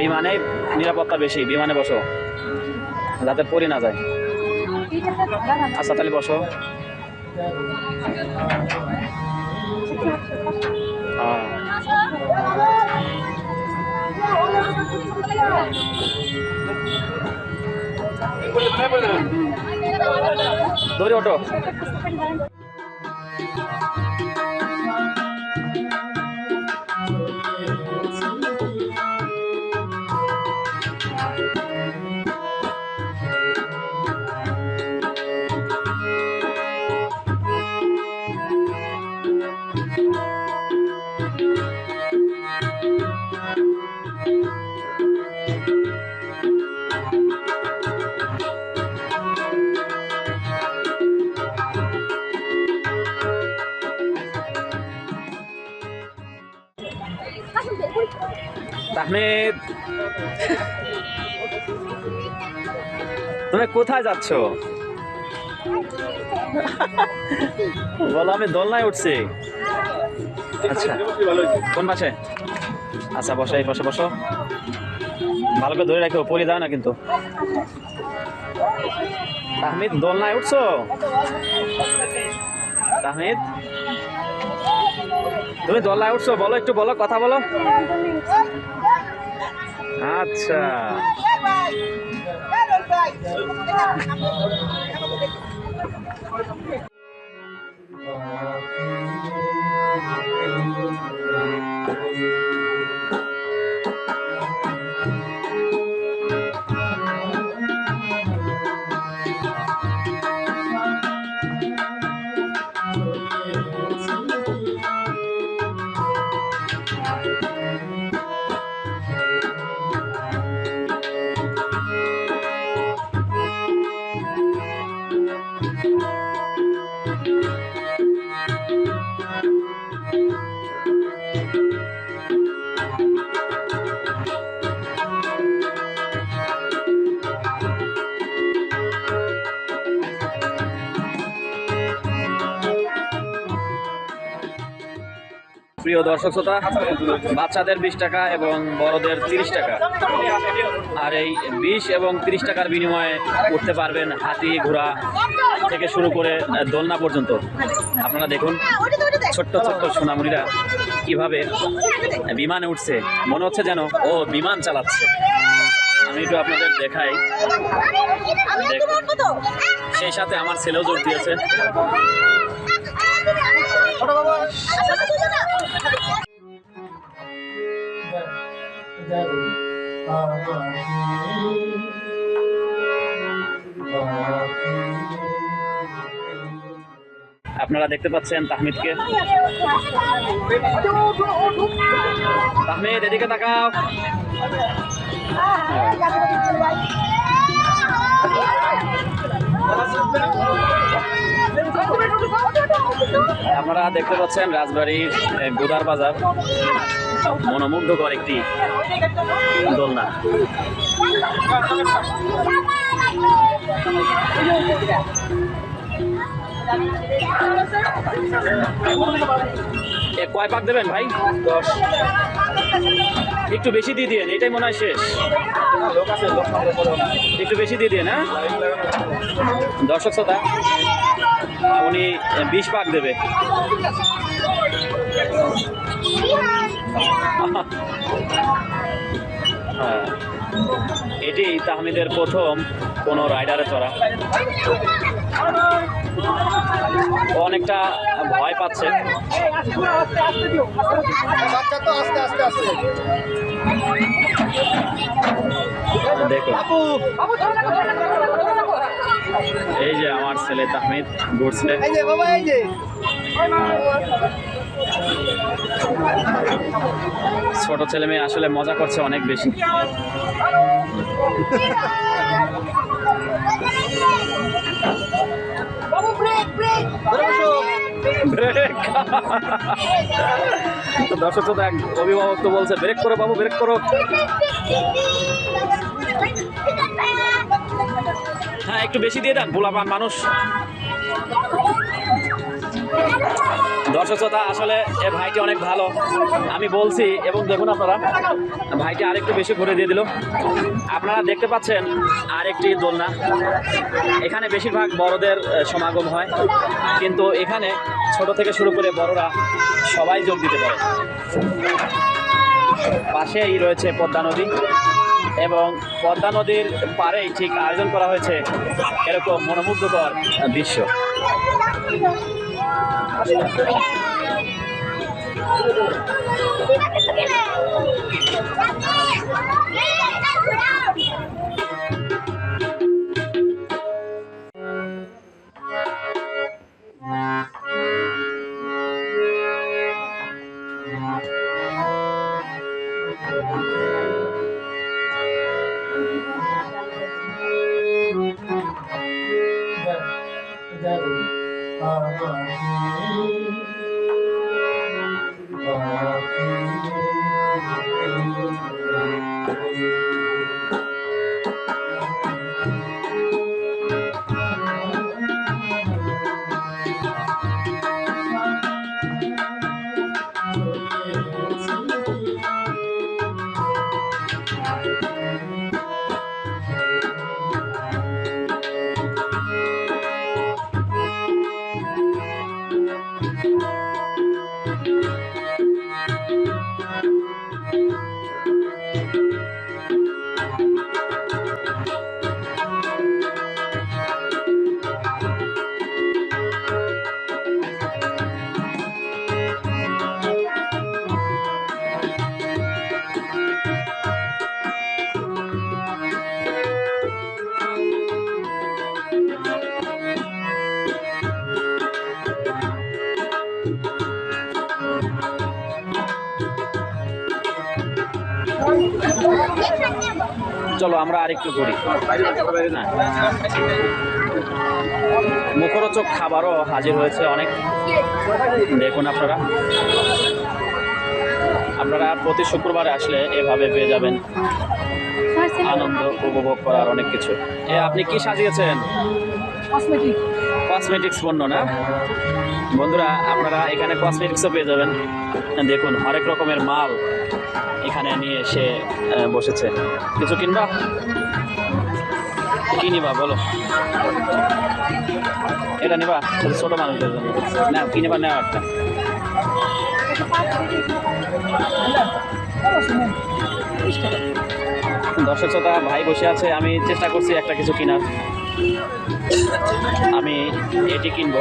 বিমানে নিরাপত্তা বেশি বিমানে বসো। যাতে পড়ে না যায়। আচ্ছা তাহলে বসো। দৌড়ে ওঠো। তাহমিদ তুমি কোথায় যাচ্ছ? বলো, আমি দোলনায় উঠছি। আচ্ছা কোন পাশে? আচ্ছা বসো, এই পাশে বসো। ভালো করে ধরে রাখো পরে যাও না কিন্তু। তাহমিদ, দোলনায় উঠছো? তাহমিদ? তুমি দোলনায় উঠছো? বলো, একটু বলো, কথা বলো। আচ্ছা। প্রিয় দর্শক শ্রোতা বাচ্চাদের বিশ টাকা এবং বড়দের তিরিশ টাকা। আর এই বিশ এবং তিরিশ টাকার বিনিময়ে উঠতে পারবেন হাতি ঘোড়া থেকে শুরু করে দোলনা পর্যন্ত। আপনারা দেখুন ছোট্ট ছোট্ট সোনামুড়িরা কীভাবে বিমানে উঠছে। মনে হচ্ছে যেন ও বিমান চালাচ্ছে। আমি একটু আপনাদের দেখাই। দেখুন সেই সাথে আমার ছেলেও যোগ দিয়েছে। আপনারা দেখতে পাচ্ছেন তাহমিদকে। তাহমিদ এদিকে তাকাও। আপনারা দেখতে পাচ্ছেন রাজবাড়ির গোদার বাজার। মনোমুগ্ধকর একটি দোলনা। এ, কয় পাক দেবেন ভাই? দশ। একটু বেশি দিয়ে দিন এটাই মনে হয় শেষ। একটু বেশি দিয়ে দিন হ্যাঁ? দর্শক শ্রোতা উনি বিশ পাক দেবে। হ্যাঁ এটি তাহমিদের প্রথম কোনো রাইডারে চড়া। অনেকটা ভয় পাচ্ছে। দেখুন। এই যে আমার ছেলে তাহমিদ ঘুরছে। ছোট ছেলে মেয়ে আসলে মজা করছে অনেক বেশি। দর্শক তো এক অভিভাবক তো বলছে ব্রেক করো বাবু ব্রেক করো। হ্যাঁ একটু বেশি দিয়ে দেন পোলাপান মানুষ। দর্শক শ্রোতা, আসলে এ ভাইটি অনেক ভালো। আমি বলছি, এবং দেখুন আপনারা, ভাইটি আরেকটু বেশি ঘুরে দিয়ে দিল। আপনারা দেখতে পাচ্ছেন আরেকটি দোলনা। এখানে বেশিরভাগ বড়দের সমাগম হয়। কিন্তু এখানে ছোট থেকে শুরু করে বড়রা সবাই যোগ দিতে পারে। পাশেই রয়েছে পদ্মা নদী। এবং পদ্মা নদীর পাড়েই ঠিক আয়োজন করা হয়েছে এরকম মনোমুগ্ধকর দৃশ্য। চলো আমরা আরেকটু ঘুরি। না মুখরোচক খাবারও হাজির হয়েছে অনেক। দেখুন আপনারা। আপনারা প্রতি শুক্রবারে আসলে এভাবে পেয়ে যাবেন। আনন্দ উপভোগ করার অনেক কিছু। এ আপনি কি সাজিয়েছেন? কসমেটিক কসমেটিক্স পণ্য না? বন্ধুরা, আপনারা এখানে কসমেটিক্সও পেয়ে যাবেন। দেখুন হরেক রকমের মাল এখানে নিয়ে এসে বসেছে। কিছু কিনবা? কি নিবা, বলো? এটা নিবা, ছোট মানুষদের জন্য। না কি নিবা নেওয়া একটা। দর্শক শ্রোতা ভাই বসে আছে, আমি চেষ্টা করছি একটা কিছু কেনার। আমি এটি কিনবো।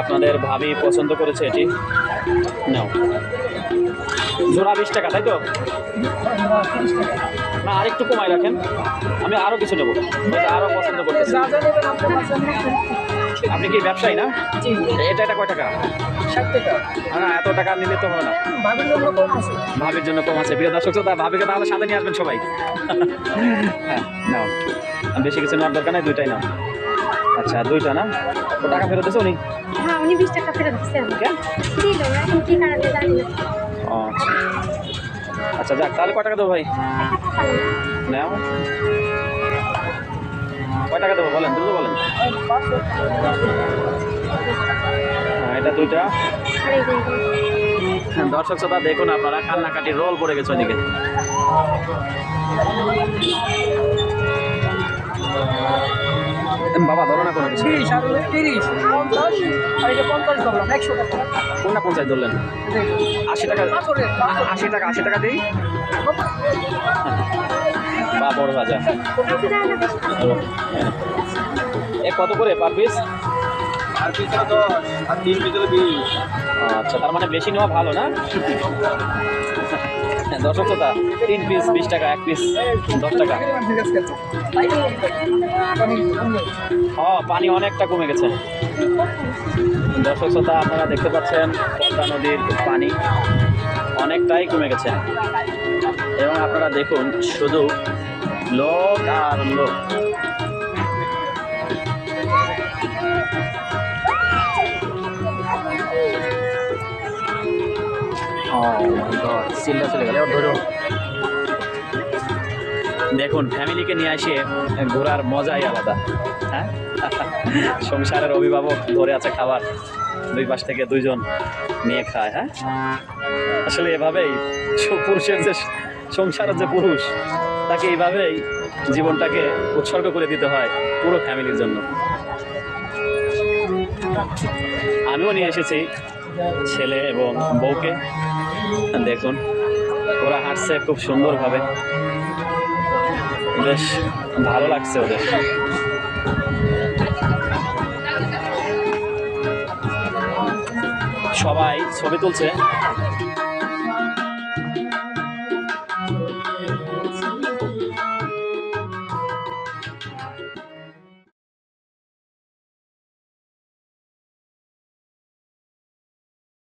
আপনাদের ভাবি পছন্দ করেছে এটি। নাও। জোড়া বিশ টাকা তাই তো? না আরেকটু কমাই রাখেন। আমি আরও কিছু নেব। আরও পছন্দ করতেছি। আপনি কি ব্যবসায়ী না? এটা এটা কয় টাকা? হ্যাঁ এত টাকা নিলে তো হবে না। ভাবির জন্য কম আছে। প্রিয় দর্শক শ্রোতা ভাবিকে তাহলে সাথে নিয়ে আসবেন সবাই। হ্যাঁ নাও। বেশি কিছু নেওয়ার দরকার নাই দুইটাই নাও। আচ্ছা দুইটা না? ও টাকা ফেরত দিছো উনি? হ্যাঁ উনি বিশ টাকা ফেরত দিচ্ছেন কেন? দিল এখন কি কারণে জানি না। ও, আচ্ছা। আচ্ছা যাক তাহলে কয় টাকা দেবো ভাই? নাও। কয় টাকা দেবো বলেন দ্রুত বলেন। হ্যাঁ, এটা দুইটা। হ্যাঁ, দর্শক শ্রোতা দেখুন আপনারা কান্নাকাটি রোল পড়ে গেছে ওইদিকে। বাবা ধরো না কোনো কিছু তিরিশ আর তিরিশ পঞ্চাশ আর এটা পঞ্চাশ ধরলাম একশো টাকা। কোনটা পঞ্চাশ ধরলেন? আশি টাকা। আশি টাকা আশি টাকা দিই। বা বড় ভাজা। বেশি এ কত করে পার পিস আর পিছনে দশ? আর তিন পিছনে বিশ। আচ্ছা তার মানে বেশি নেওয়া ভালো না? দর্শক শ্রোতা, তিন পিস বিশ টাকা, এক পিস দশ টাকা। পানি অনেকটা কমে গেছে। দর্শক শ্রোতা, আপনারা দেখতে পাচ্ছেন পদ্মা নদীর পানি অনেকটাই কমে গেছে। এবং আপনারা দেখুন, শুধু লোক আর লোক। সিলটা চলে গেল দেখুন ফ্যামিলিকে নিয়ে আসে ঘোরার মজাই আলাদা হ্যাঁ? সংসারের অভিভাবক ধরে আছে খাবার, দুই পাশ থেকে দুইজন নিয়ে খায় হ্যাঁ? আসলে এভাবেই পুরুষের যে সংসারের যে পুরুষ, তাকে এইভাবেই জীবনটাকে উৎসর্গ করে দিতে হয় পুরো ফ্যামিলির জন্য। আমিও নিয়ে এসেছি, ছেলে এবং বউকে। দেখুন ওরা হাঁটছে খুব সুন্দরভাবে। বেশ ভালো লাগছে ওদের। সবাই ছবি তুলছে।